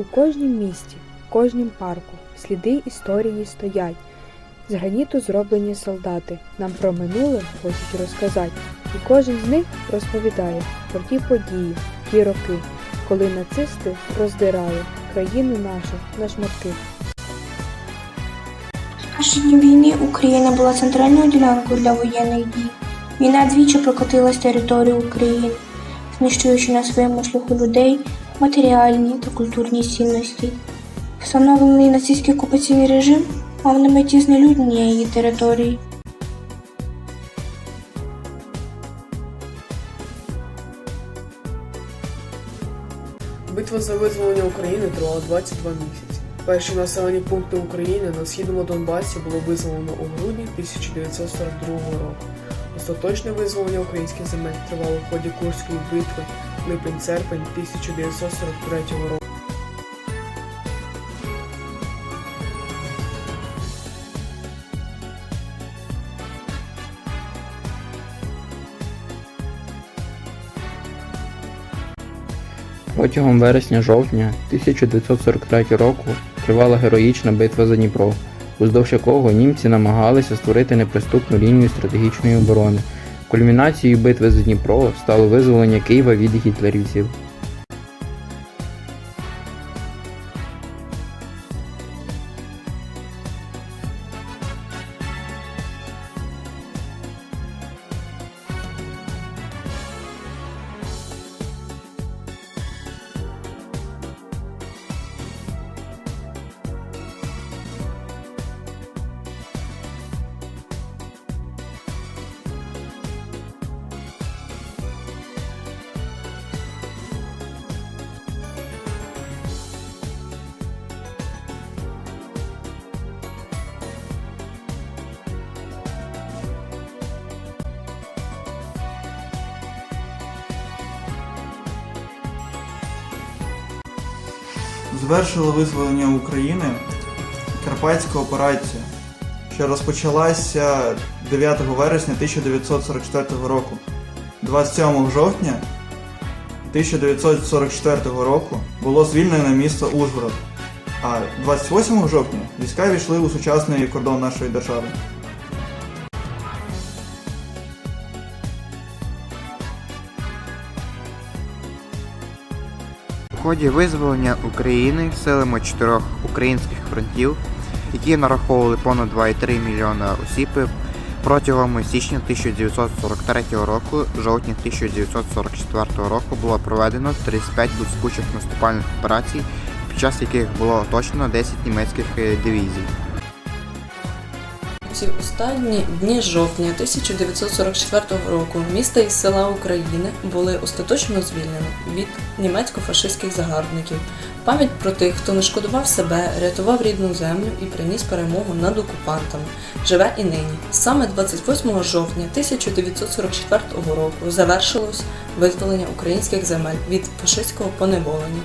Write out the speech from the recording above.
У кожнім місті, кожнім парку сліди історії стоять. З граніту зроблені солдати нам про минуле хочуть розказати, і кожен з них розповідає про ті події, ті роки, коли нацисти роздирали країну нашу на шматки. В дні війни Україна була центральною ділянкою для воєнних дій. Війна двічі прокотилась територію України, знищуючи на своєму шляху людей, матеріальні та культурні цінності. Встановлений нацистський окупаційний режим мав на меті знелюднення її території. Битва за визволення України тривала 22 місяці. Перші населені пункти України на східному Донбасі було визволено у грудні 1942 року. Остаточне визволення українських земель тривало в ході Курської битви липень-серпень 1943 року. Протягом вересня-жовтня 1943 року тривала героїчна битва за Дніпро, уздовж якого німці намагалися створити неприступну лінію стратегічної оборони. Кульмінацією битви за Дніпро стало визволення Києва від гітлерівців. Звершила визволення України Карпатська операція, що розпочалася 9 вересня 1944 року. 27 жовтня 1944 року було звільнено місто Ужгород, а 28 жовтня війська війшли у сучасний кордон нашої держави. В ході визволення України силами чотирьох українських фронтів, які нараховували понад 2,3 мільйона осіб протягом січня 1943 року, жовтня 1944 року було проведено 35 блискучих наступальних операцій, під час яких було оточено 10 німецьких е, дивізій. Ці останні дні жовтня 1944 року міста і села України були остаточно звільнені від німецько-фашистських загарбників. Пам'ять про тих, хто не шкодував себе, рятував рідну землю і приніс перемогу над окупантами, живе і нині. Саме 28 жовтня 1944 року завершилось визволення українських земель від фашистського поневолення.